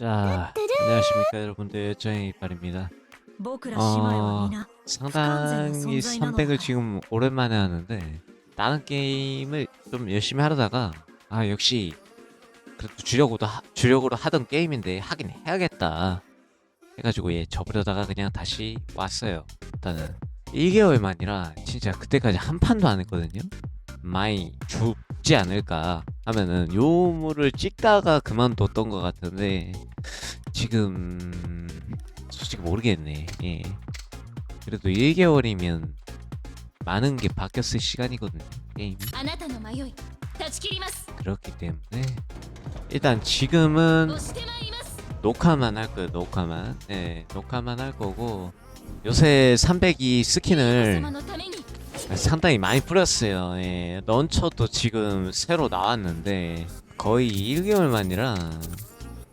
자, 안녕하십니까 여러분들. 저의 이빨입니다. 어, 상당히 선택을 지금 오랜만에 하는데 다른 게임을 좀 열심히 하려다가 아 역시 그래도 주력으로, 하, 주력으로 하던 게임인데 하긴 해야겠다 해가지고 예 접으려다가 그냥 다시 왔어요. 일단은 1개월 만이라 진짜 그때까지 한 판도 안 했거든요. 많이 죽지 않을까. 하면은 요물을 찍다가 그만뒀던 것 같은데 지금 솔직히 모르겠네. 예. 그래도 1개월이면 많은 게 바뀌었을 시간이거든요. 게임. 그렇기 때문에 일단 지금은 녹화만 할 거예요. 녹화만. 예, 녹화만 할 거고 요새 302 스킨을 상당히 많이 뿌렸어요. 예. 런처도 지금 새로 나왔는데 거의 1개월 만이라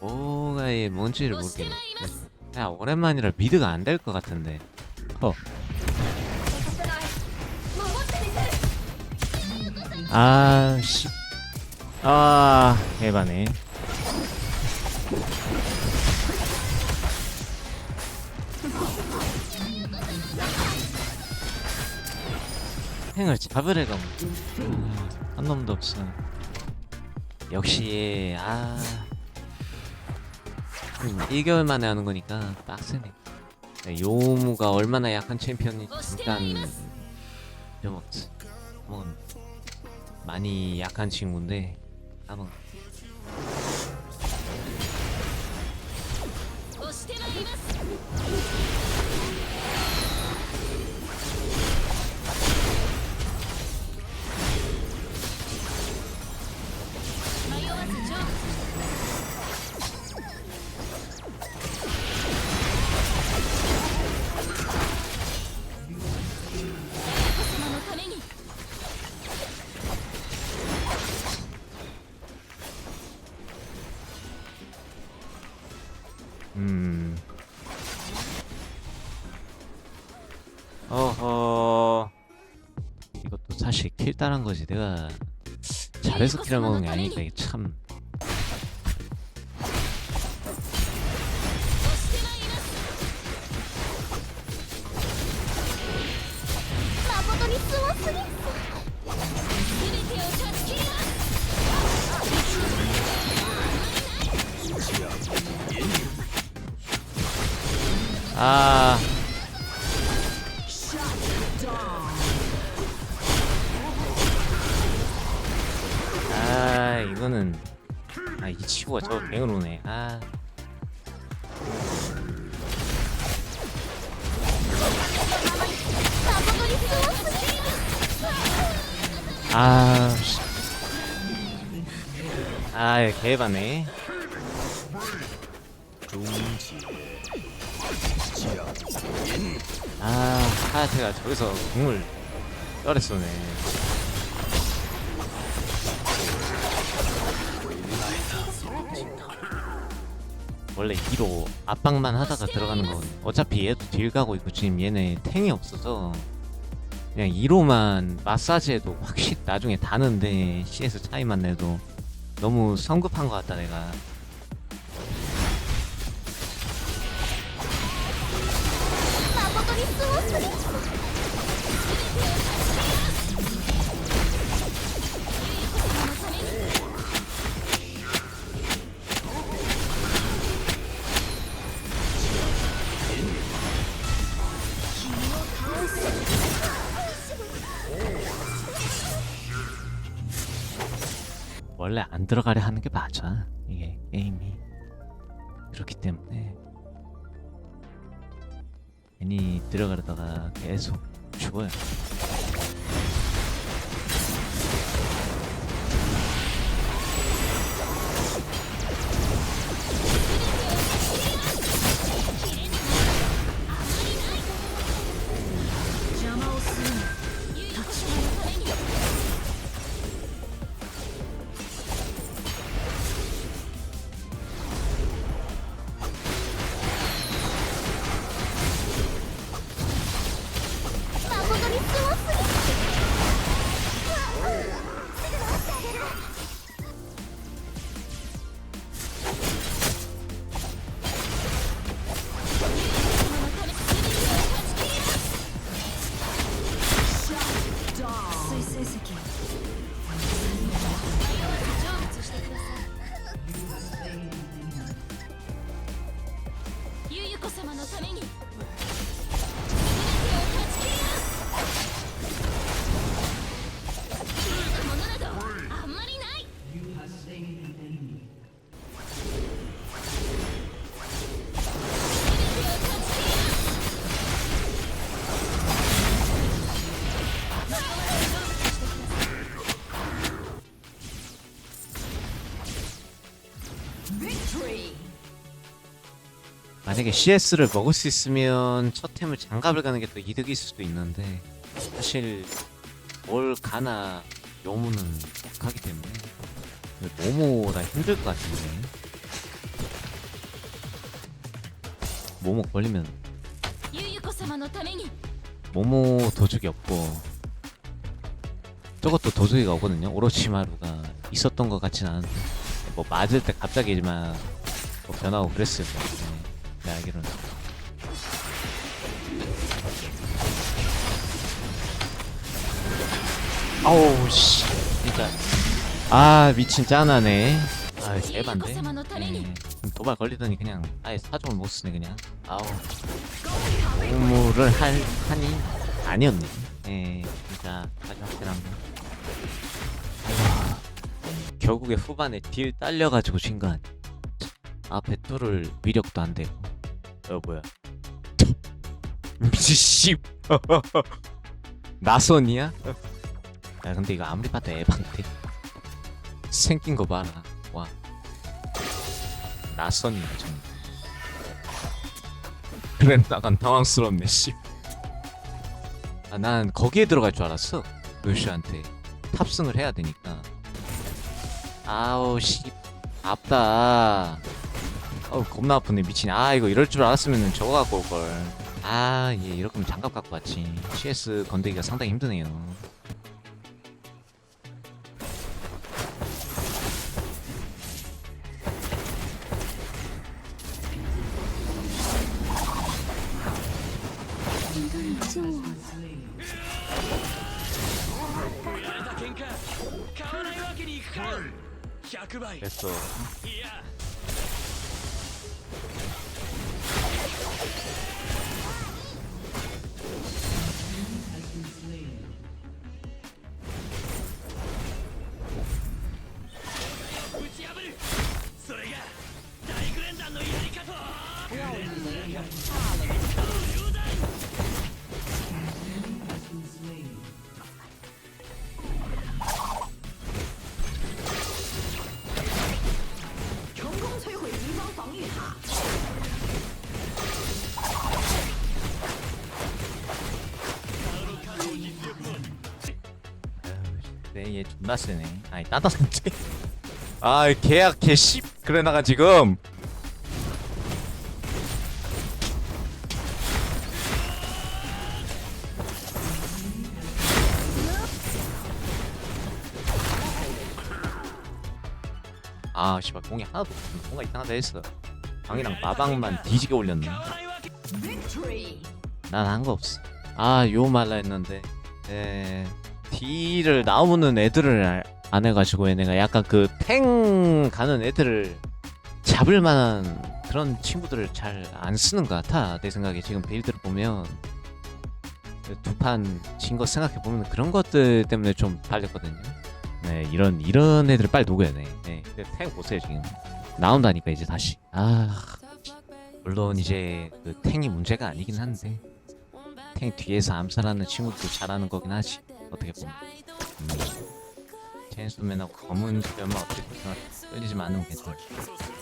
뭐가 뭔지를 모르겠네. 야 오랜만이라 미드가 안 될 것 같은데. 어. 아 씨. 아 해바네. 행을 애가 없네. 아, 한 놈도 없어. 역시 아. 음, 1개월 만에 하는 거니까 빡세네. 네, 요무가 얼마나 약한 챔피언인지 잠깐 잊어먹었어. 뭐 많이 약한 친구인데 까먹. 사실 킬 따란 거지. 내가 잘해서 킬을 먹은 게 아니니까 이게 참. 아... 이거는 아, 이 친구가 저 뱅을 오네. 아. 아, 씨. 아, 개바네. 아, 하야테가 저기서 궁을 떨어 쏘네. 원래 2로 압박만 하다가 들어가는 건 어차피 얘도 딜 가고 있고 지금 얘네 탱이 없어서 그냥 2로만 마사지해도 확실히 나중에 다는데 CS 차이만 내도 너무 성급한 것 같다 내가. 마법이 쏘 원래 안 들어가려 하는 게 맞아. 이게 게임이. 그렇기 때문에. 괜히 들어가려다가 계속 죽어요「 만약에 CS를 먹을 수 있으면 첫 템을 장갑을 가는 게 더 이득일 수도 있는데 사실 뭘 가나 요무는 약하기 때문에 모모 나 힘들 것 같은데. 모모 걸리면 모모 도둑이 없고 저것도 도둑이가 오거든요. 오로치마루가 있었던 것 같진 않은데. 뭐 맞을 때 갑자기 막 뭐 변하고 그랬을 거예요. 내가 알기로는. 아우 씨. 진짜 아 미친 짠하네. 아 개반데 네. 도발 걸리더니 그냥 아예 사정을 못 쓰네 그냥. 아우. 공무를 할 하니? 아니었네. 예 진짜 마지막 때랑 아이고 결국에 후반에 딜 딸려가지고 진 거 아니야? 앞에 뚫을 위력도 안 되고 어 뭐야? 미씨. 나선이야? 야 근데 이거 아무리 봐도 에반데. 생긴 거 봐라. 와. 나선이야 정말. 그래 나간 당황스럽네 씨. 아, 난 거기에 들어갈 줄 알았어. 루시한테. 탑승을 해야 되니까. 아우 씨. 아프다 어우 겁나 아프네 미친. 아 이거 이럴 줄 알았으면 저거 갖고 올걸. 아얘 이럴 거면 장갑 갖고 왔지. CS 건드기가 상당히 힘드네요 존나 세네. 아니, 따다한테. 아, 계약 개씨 그래 나가 지금. 아, 씨발 공이 하나도 없어. 뭔가 이상하다 했어. 방이랑 마방만 뒤지게 올렸네. 난 한 거 없어. 아, 요 말라 했는데. 에, D를 나오는 애들을 알- 안 해가지고 얘네가 약간 그 탱 가는 애들을 잡을 만한 그런 친구들을 잘 안 쓰는 것 같아. 내 생각에 지금 빌드를 보면 두 판 진 거 생각해 보면 그런 것들 때문에 좀 발렸거든요. 네, 이런 이런 애들 을 빨리 녹여야 돼. 네, 근데 탱 보세요 지금 나온다니까 이제 다시. 아, 물론 이제 그 탱이 문제가 아니긴 한데 탱 뒤에서 암살하는 친구도 잘하는 거긴 하지. 어떻게 보면. 음. 체인소맨하고 검은 수염은 어떻게 보면 끌리지만 않으면 괜찮아. 본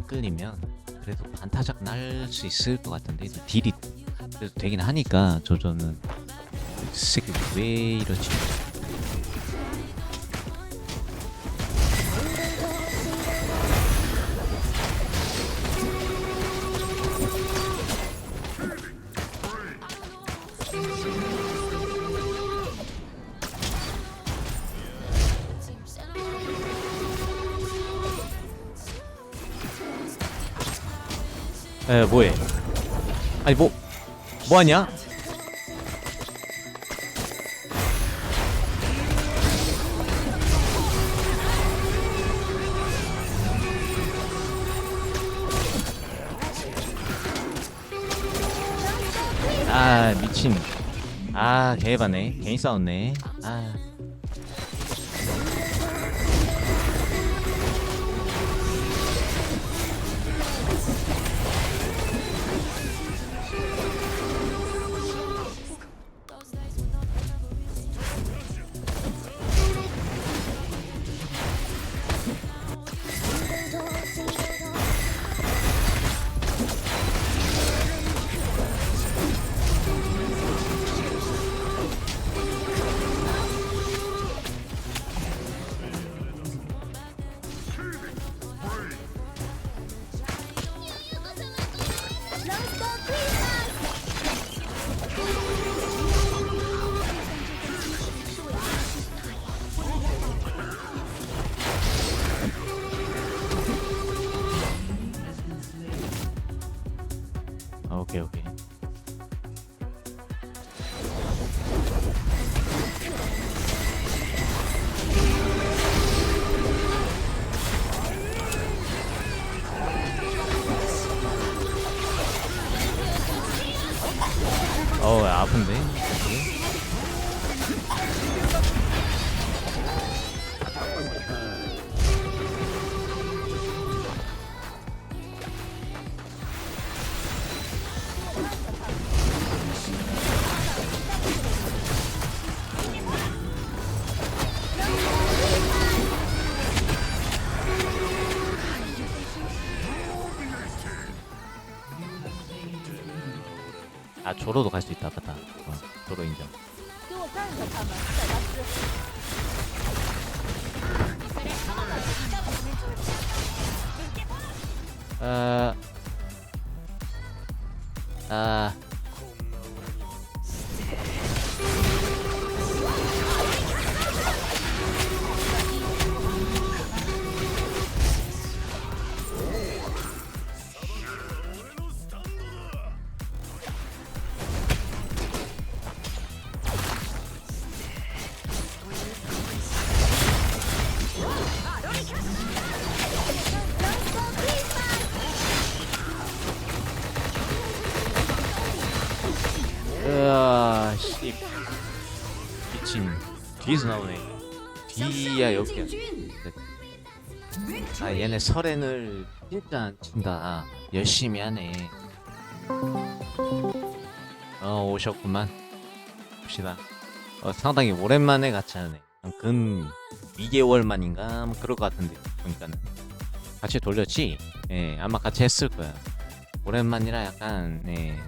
안 끌리면 그래도 반타작 날 수 있을 것 같은데 또 딜이 그래도 되긴 하니까 조조는 이 새끼 왜 이러지? 에 뭐해? 아니 뭐 뭐하냐? 아 미친 아 개해봤네 괜히 싸웠네 아 아, トロード開始いった方、まあ、トロいいんじゃん。あー。あー。 뒤에서 나오네. 뒤야, 여기야. 아, 얘네 설엔을 진짜 안 친다. 아, 열심히 하네. 어, 오셨구만. 봅시다. 어, 상당히 오랜만에 같이 하네. 한근 2개월 만인가? 뭐 그럴 것 같은데, 보니까는. 같이 돌렸지? 예, 아마 같이 했을 거야. 오랜만이라 약간, 예,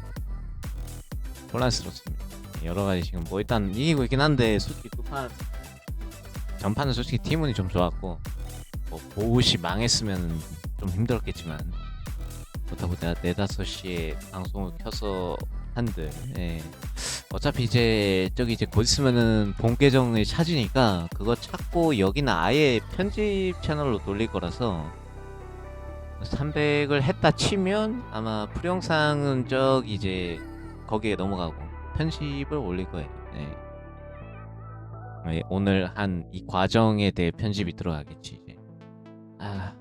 혼란스럽습니다. 여러 가지 지금 뭐 일단 이기고 있긴 한데 솔직히 두판 전판은 솔직히 팀운이 좀 좋았고 뭐 보우시 망했으면 좀 힘들었겠지만 그렇다고 내가 네다섯 시에 방송을 켜서 한들 예. 어차피 이제 저기 이제 곧 있으면은 본 계정을 찾으니까 그거 찾고 여기는 아예 편집 채널로 돌릴 거라서 300을 했다 치면 아마 풀영상은 저기 이제 거기에 넘어가고 편집을 올릴 거예요. 네. 네, 오늘 한 이 과정에 대해 편집이 들어가겠지 이제. 아,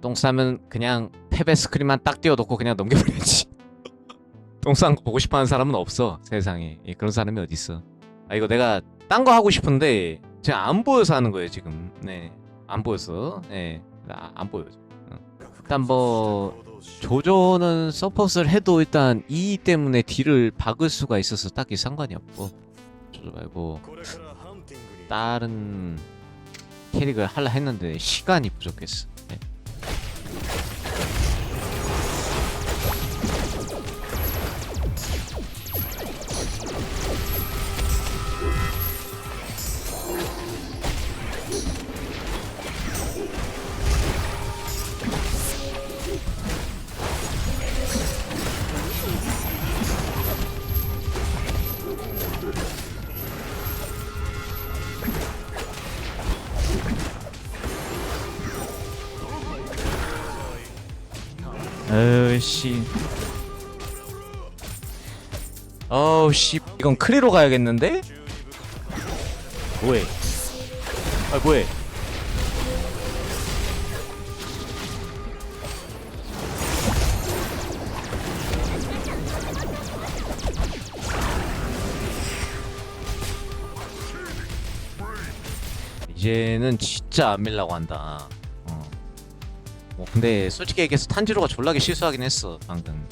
똥 싸면 그냥 탭에 스크린만 딱 띄워놓고 그냥 넘겨버려야지. 똥 싼 거 보고 싶어하는 사람은 없어 세상에. 예, 그런 사람이 어디 있어? 아 이거 내가 딴 거 하고 싶은데 제가 안 보여서 하는 거예요 지금. 네, 안 보였어. 네, 나안 보여. 어. 일단 뭐 조조는 서폿을 해도 일단 E 때문에 딜을 박을 수가 있어서 딱히 상관이 없고 조조 말고 다른 캐릭을 하려 했는데 시간이 부족했어. 네. 어씨 어씨 이건 크리로 가야겠는데? 뭐해 아 뭐해 이제는 진짜 안 밀라고 한다 어. 뭐 근데 솔직히 얘기해서 탄지로가 졸라게 실수하긴 했어 방금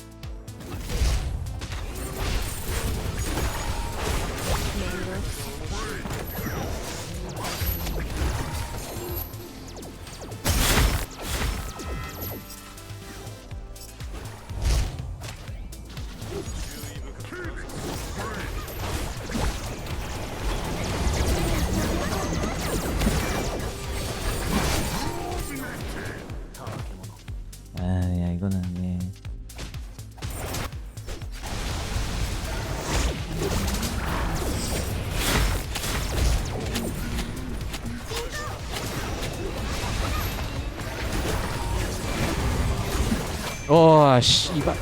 와 씨발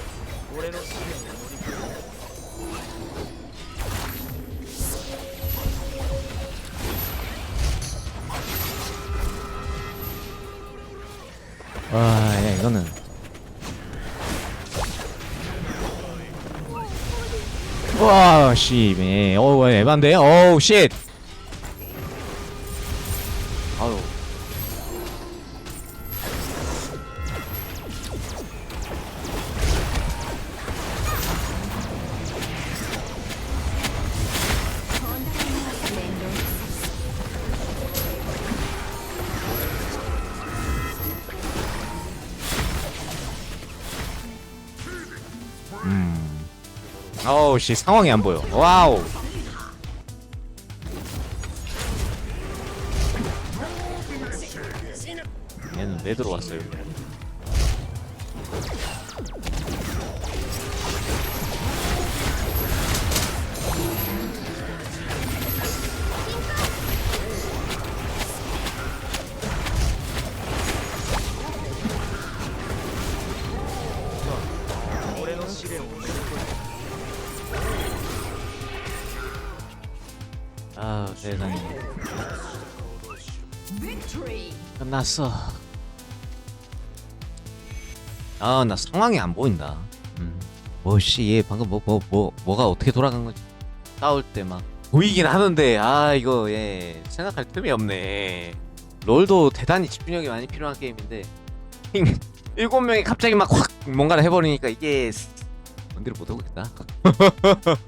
와야 이거는 와, 씨, 매. 어우, 에반데? 어우, 쉣! 어우, 씨, 상황이 안 보여. 와우. 났어. 아, 나 상황이 안 보인다. 음. 뭐, 씨, 얘 방금 뭐, 뭐, 뭐, 뭐가 어떻게 돌아간 거지? 싸울 때 막. 보이긴 하는데, 아, 이거, 예, 생각할 틈이 없네. 롤도 대단히 집중력이 많이 필요한 게임인데, 일곱 명이 갑자기 막 확 뭔가를 해버리니까 이게, 뭔디를 못 하겠다.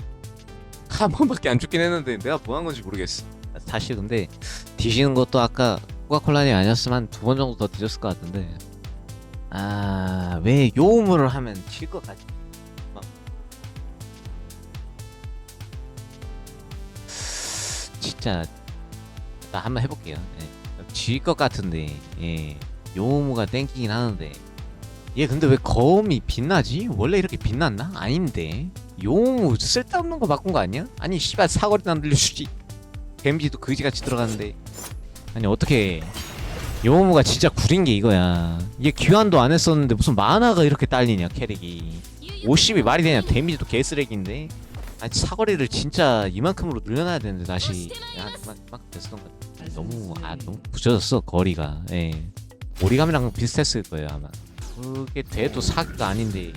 한 번밖에 안 죽긴 했는데, 내가 뭐 한 건지 모르겠어. 사실 근데, 뒤지는 것도 아까 코카콜라니 아니었으면 한두번 정도 더 뒤졌을 것 같은데 아 왜 요음을 하면 질것 같지 막. 진짜 나 한번 해볼게요 질것 같은데 예 요무가 땡기긴 하는데 얘 근데 왜 거음이 빛나지? 원래 이렇게 빛났나? 아닌데 요무 쓸데없는 거 바꾼 거 아니야? 아니 씨발 사거리도 안 들려주지 데미지도 그지같이 들어가는데 아니 어떻게 요모가 진짜 구린 게 이거야. 얘 귀환도 안 했었는데 무슨 만화가 이렇게 딸리냐 캐릭이. 50이 말이 되냐 데미지도 개쓰레기인데. 아니 사거리를 진짜 이만큼으로 늘려놔야 되는데 다시. 야 그만 그만 됐었던 것 같아. 너무 아 너무 부져졌어 거리가. 예. 오리감이랑 비슷했을 거예요 아마. 그게 돼도 사기가 아닌데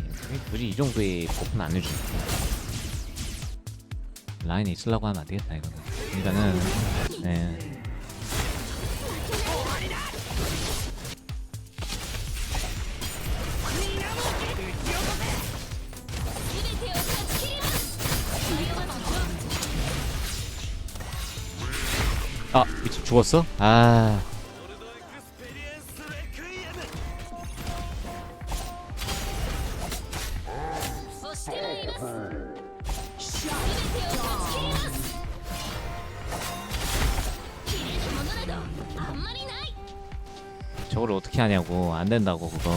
굳이 이 정도의 폭은 안 해주네. 라인에 있으려고 하면 안 되겠다 이거는. 일단은 예 아, 미친 죽었어? 아. 저걸 어떻게 하냐고. 안 된다고, 그거.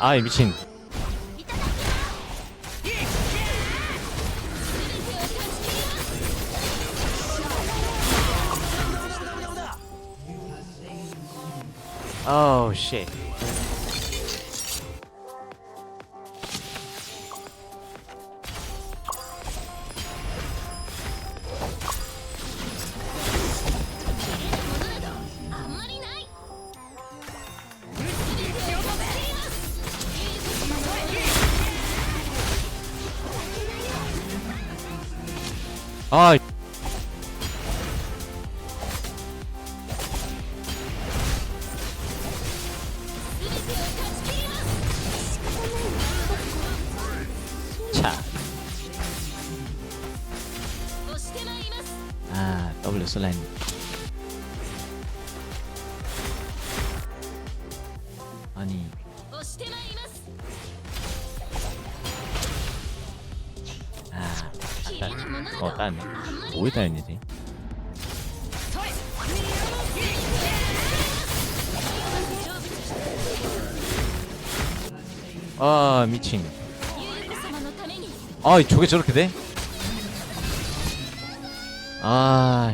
아이 미친. 오우 쉣 아 뭐에 다 있는지 아 미친 아 저게 저렇게 돼? 아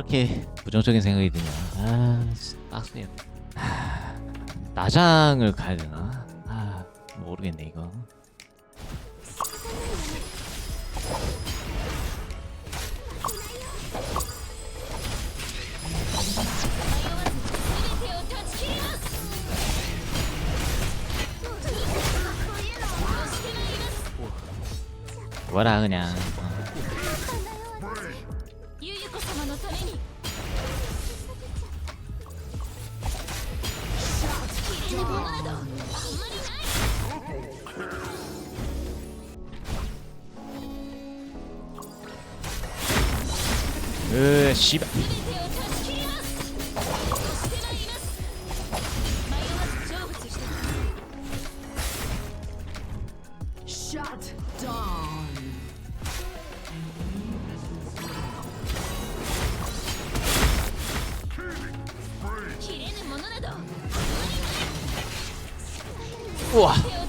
이렇게 부정적인 생각이 드냐? 아 빡세요. 아, 나장을 가야 되나? 아 모르겠네 이거. 와라 그냥. 芝。うわ。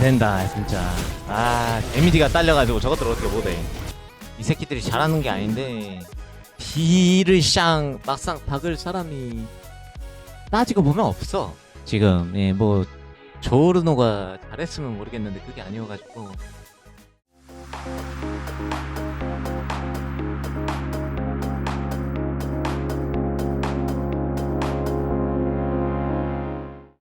된다, 진짜. 아, 데미지가 딸려가지고 저것들 어떻게 못해. 이 새끼들이 잘하는 게 아닌데, 딜을 쌍, 막상 박을 사람이 따지고 보면 없어. 지금, 예, 뭐, 조르노가 잘했으면 모르겠는데, 그게 아니어가지고.